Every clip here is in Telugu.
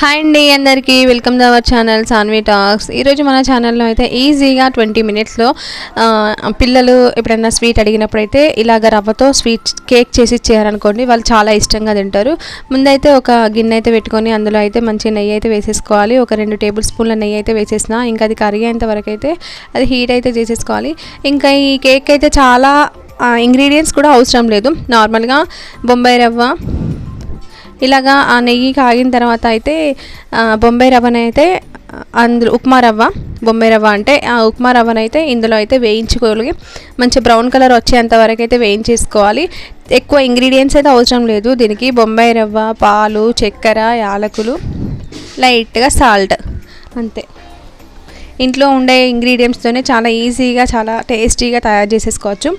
హాయ్ అండి అందరికీ welcome to our channel Saanvi talks ఈరోజు మన ఛానల్లో అయితే ఈజీగా ట్వంటీ మినిట్స్లో పిల్లలు ఎప్పుడైనా స్వీట్ అడిగినప్పుడు అయితే ఇలాగ రవ్వతో స్వీట్ కేక్ చేసి ఇచ్చేయారనుకోండి వాళ్ళు చాలా ఇష్టంగా తింటారు. ముందైతే ఒక గిన్నె అయితే పెట్టుకొని అందులో అయితే మంచి నెయ్యి అయితే వేసేసుకోవాలి. ఒక రెండు టేబుల్ స్పూన్ల నెయ్యి అయితే వేసేసిన ఇంకా అది కరిగేంత వరకు అయితే అది హీట్ అయితే చేసేసుకోవాలి. ఇంకా ఈ కేక్ అయితే చాలా ఇంగ్రీడియంట్స్ కూడా అవసరం లేదు. నార్మల్గా బొంబాయి రవ్వ ఇలాగా ఆ నెయ్యి కాగిన తర్వాత అయితే బొంబాయి రవ్వనైతే అయితే అందులో ఉప్మా రవ్వ బొంబాయి రవ్వ అంటే ఆ ఉప్మా రవ్వనైతే అయితే ఇందులో అయితే వేయించుకోగలిగి మంచి బ్రౌన్ కలర్ వచ్చేంత వరకు అయితే వేయించేసుకోవాలి. ఎక్కువ ఇంగ్రీడియంట్స్ అయితే అవసరం లేదు. దీనికి బొంబాయి రవ్వ పాలు చక్కెర యాలకులు లైట్గా సాల్ట్ అంతే. ఇంట్లో ఉండే ఇంగ్రీడియంట్స్తోనే చాలా ఈజీగా చాలా టేస్టీగా తయారు చేసేసుకోవచ్చు.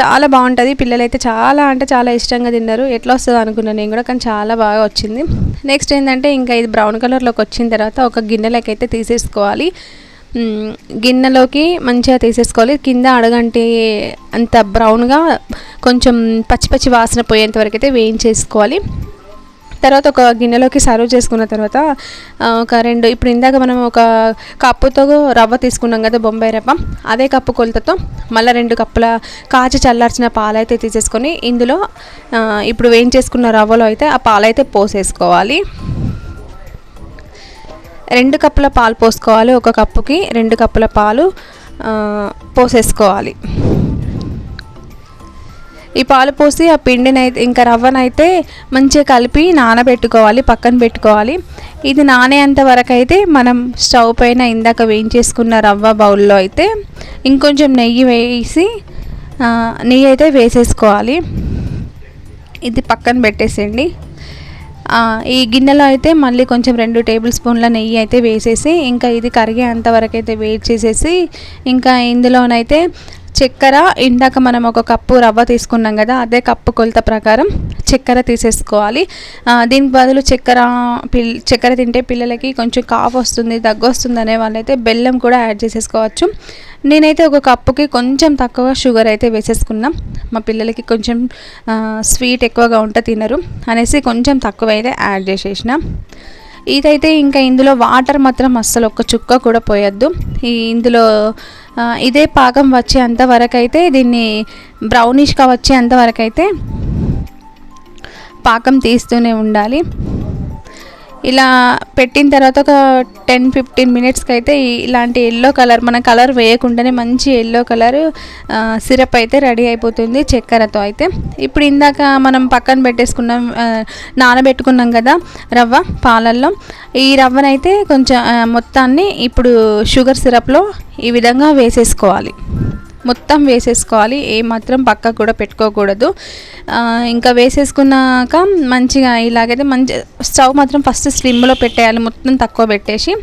చాలా బాగుంటుంది. పిల్లలైతే చాలా అంటే చాలా ఇష్టంగా తిన్నారు ఎట్లా వస్తుంది అనుకున్నాను నేను కూడా కానీ చాలా బాగా వచ్చింది. నెక్స్ట్ ఏంటంటే ఇంకా ఇది బ్రౌన్ కలర్లోకి వచ్చిన తర్వాత ఒక గిన్నెలోకి అయితే తీసేసుకోవాలి గిన్నెలోకి మంచిగా తీసేసుకోవాలి. కింద అడగంటే అంత బ్రౌన్గా కొంచెం పచ్చి పచ్చి వాసన పోయేంత వరకు అయితే వేయించేసుకోవాలి. తర్వాత ఒక గిన్నెలోకి సర్వ్ చేసుకున్న తర్వాత ఒక రెండు ఇప్పుడు ఇందాక మనం ఒక కప్పుతో రవ్వ తీసుకున్నాం కదా బొంబాయి రవ్వ అదే కప్పు కొలతతో మళ్ళీ రెండు కప్పుల కాచి చల్లార్చిన పాలైతే తీసేసుకొని ఇందులో ఇప్పుడు వేయించేసుకున్న రవ్వలో అయితే ఆ పాలైతే పోసేసుకోవాలి. రెండు కప్పుల పాలు పోసుకోవాలి ఒక కప్పుకి రెండు కప్పుల పాలు పోసేసుకోవాలి. ఈ పాలు పోసి ఆ పిండిని అయితే ఇంకా రవ్వనైతే మంచిగా కలిపి నానబెట్టుకోవాలి పక్కన పెట్టుకోవాలి. ఇది నానేంత వరకు అయితే మనం స్టవ్ పైన ఇందాక వేయించేసుకున్న రవ్వ బౌల్లో అయితే ఇంకొంచెం నెయ్యి వేసి నెయ్యి అయితే వేసేసుకోవాలి. ఇది పక్కన పెట్టేసేయండి. ఈ గిన్నెలో అయితే మళ్ళీ కొంచెం రెండు టేబుల్ స్పూన్ల నెయ్యి అయితే వేసేసి ఇంకా ఇది కరిగేంత వరకు అయితే వేడి చేసేసి ఇంకా ఇందులోనైతే చక్కెర ఇందాక మనం ఒక కప్పు రవ్వ తీసుకున్నాం కదా అదే కప్పు కొలత ప్రకారం చక్కెర తీసేసుకోవాలి. దీనికి బదులు చక్కెర పిల్ చక్కెర తింటే పిల్లలకి కొంచెం కాఫ్ వస్తుంది దగ్గు వస్తుంది అనే వాళ్ళైతే బెల్లం కూడా యాడ్ చేసేసుకోవచ్చు. నేనైతే ఒక కప్పుకి కొంచెం తక్కువ షుగర్ అయితే వేసేసుకున్నాం. మా పిల్లలకి కొంచెం స్వీట్ ఎక్కువగా ఉంటే తినరు అనేసి కొంచెం తక్కువ అయితే యాడ్ చేసేసిన. ఇదైతే ఇంకా ఇందులో వాటర్ మాత్రం అస్సలు ఒక్క చుక్క కూడా పోయొద్దు. ఈ ఇందులో ఇదే పాకం వచ్చేంత వరకు అయితే దీన్ని బ్రౌనిష్గా వచ్చేంత వరకు అయితే పాకం తీస్తూనే ఉండాలి. ఇలా పెట్టిన తర్వాత ఒక టెన్ ఫిఫ్టీన్ మినిట్స్కి అయితే ఇలాంటి ఎల్లో కలర్ మన కలర్ వేయకుండానే మంచి ఎల్లో కలర్ సిరప్ అయితే రెడీ అయిపోతుంది చక్కెరతో అయితే. ఇప్పుడు ఇందాక మనం పక్కన పెట్టేసుకున్నాం నానబెట్టుకున్నాం కదా రవ్వ పాలల్లో. ఈ రవ్వనైతే కొంచెం మొత్తాన్ని ఇప్పుడు షుగర్ సిరప్లో ఈ విధంగా వేసేసుకోవాలి. మొత్తం వేసేసుకోవాలి. ఏ మాత్రం పక్కకు కూడా పెట్టుకోకూడదు. ఇంకా వేసేసుకున్నాక మంచిగా ఇలాగైతే మంచి స్టవ్ మాత్రం ఫస్ట్ స్లిమ్లో పెట్టేయాలి. మొత్తం తక్కువ పెట్టేసి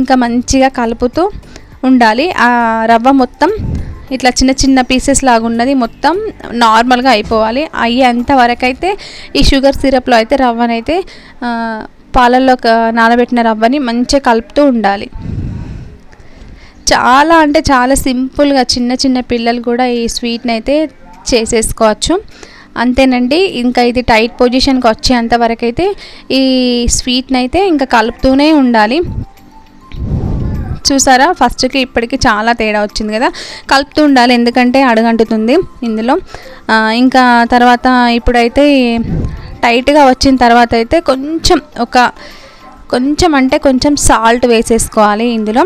ఇంకా మంచిగా కలుపుతూ ఉండాలి. ఆ రవ్వ మొత్తం ఇట్లా చిన్న చిన్న పీసెస్ లాగా ఉన్నది మొత్తం నార్మల్గా అయిపోవాలి. అయ్యేంత వరకు అయితే ఈ షుగర్ సిరప్లో అయితే రవ్వనైతే పాలల్లో నానబెట్టిన రవ్వని మంచిగా కలుపుతూ ఉండాలి. చాలా అంటే చాలా సింపుల్గా చిన్న చిన్న పిల్లలు కూడా ఈ స్వీట్ని అయితే చేసేసుకోవచ్చు. అంతేనండి ఇంకా ఇది టైట్ పొజిషన్కి వచ్చేంత వరకు అయితే ఈ స్వీట్ని అయితే ఇంకా కలుపుతూనే ఉండాలి. చూసారా ఫస్ట్కి ఇప్పటికి చాలా తేడా వచ్చింది కదా. కలుపుతూ ఉండాలి ఎందుకంటే అడుగంటుతుంది ఇందులో. ఇంకా తర్వాత ఇప్పుడైతే టైట్గా వచ్చిన తర్వాత అయితే కొంచెం ఒక కొంచెం అంటే కొంచెం సాల్ట్ వేసేసుకోవాలి ఇందులో.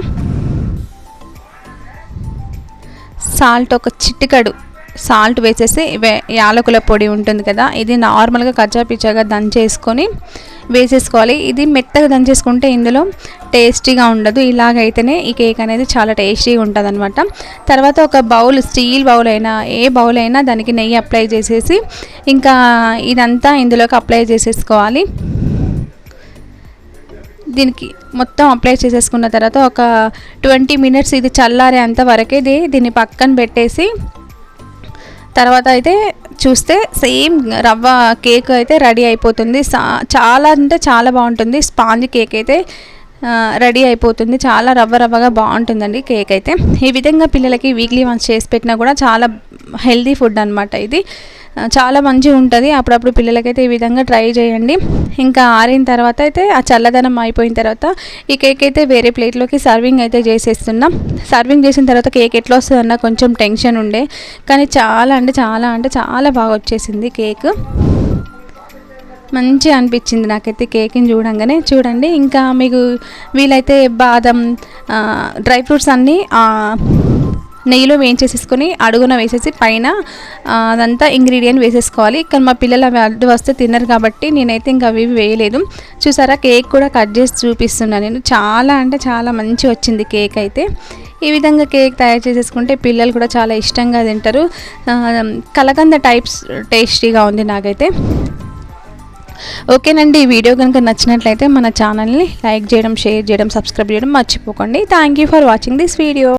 సాల్ట్ ఒక చిటికడు సాల్ట్ వేసేసి వే- యాలకుల పొడి ఉంటుంది కదా ఇది నార్మల్గా కచ్చాపిచ్చాగా దంచేసుకొని వేసేసుకోవాలి. ఇది మెత్తగా దంచేసుకుంటే ఇందులో టేస్టీగా ఉండదు. ఇలాగైతేనే ఈ కేక్ అనేది చాలా టేస్టీగా ఉంటుంది అనమాట తర్వాత ఒక బౌల్ స్టీల్ బౌల్ అయినా ఏ బౌల్ అయినా దానికి నెయ్యి అప్లై చేసేసి ఇంకా ఇదంతా ఇందులోకి అప్లై చేసేసుకోవాలి. దీనికి మొత్తం అప్లై చేసేసుకున్న తర్వాత ఒక ట్వంటీ మినిట్స్ ఇది చల్లారేంత వరకే ఇది దీన్ని పక్కన పెట్టేసి తర్వాత అయితే చూస్తే సేమ్ రవ్వ కేక్ అయితే రెడీ అయిపోతుంది. సా- చాలా అంటే చాలా బాగుంటుంది. స్పాంజ్ కేక్ అయితే రెడీ అయిపోతుంది. చాలా రవ్వ రవ్వగా బాగుంటుందండి కేక్ అయితే. ఈ విధంగా పిల్లలకి వీక్లీ వన్స్ చేసి పెట్టినా కూడా చాలా హెల్దీ ఫుడ్ అనమాట ఇది. చాలా మంచిగా ఉంటుంది. అప్పుడప్పుడు పిల్లలకైతే ఈ విధంగా ట్రై చేయండి. ఇంకా ఆరిన తర్వాత అయితే ఆ చల్లదనం అయిపోయిన తర్వాత ఈ కేక్ అయితే వేరే ప్లేట్లోకి సర్వింగ్ అయితే చేసేస్తున్నాం. సర్వింగ్ చేసిన తర్వాత కేక్ ఎట్లా వస్తుందన్న కొంచెం టెన్షన్ ఉండే. కానీ చాలా అంటే చాలా అంటే చాలా బాగా వచ్చేసింది కేక్. మంచిగా అనిపించింది నాకైతే కేక్ని చూడంగానే. చూడండి ఇంకా మీకు వీలైతే బాదం డ్రై ఫ్రూట్స్ అన్నీ నెయ్యిలో వేయించేసేసుకొని అడుగున వేసేసి పైన అదంతా ఇంగ్రీడియంట్ వేసేసుకోవాలి. కానీ మా పిల్లలు అవి అడ్డు వస్తే తిన్నారు కాబట్టి నేనైతే ఇంకా అవి వేయలేదు. చూసారా కేక్ కూడా కట్ చేసి చూపిస్తున్నాను నేను. చాలా అంటే చాలా మంచి వచ్చింది కేక్ అయితే. ఈ విధంగా కేక్ తయారు చేసేసుకుంటే పిల్లలు కూడా చాలా ఇష్టంగా తింటారు. కలకంద టైప్స్ టేస్టీగా ఉంది నాకైతే. ఓకేనండి ఈ వీడియో కనుక నచ్చినట్లయితే మన ఛానల్ని లైక్ చేయడం షేర్ చేయడం సబ్స్క్రైబ్ చేయడం మర్చిపోకండి. Thank you for watching this video.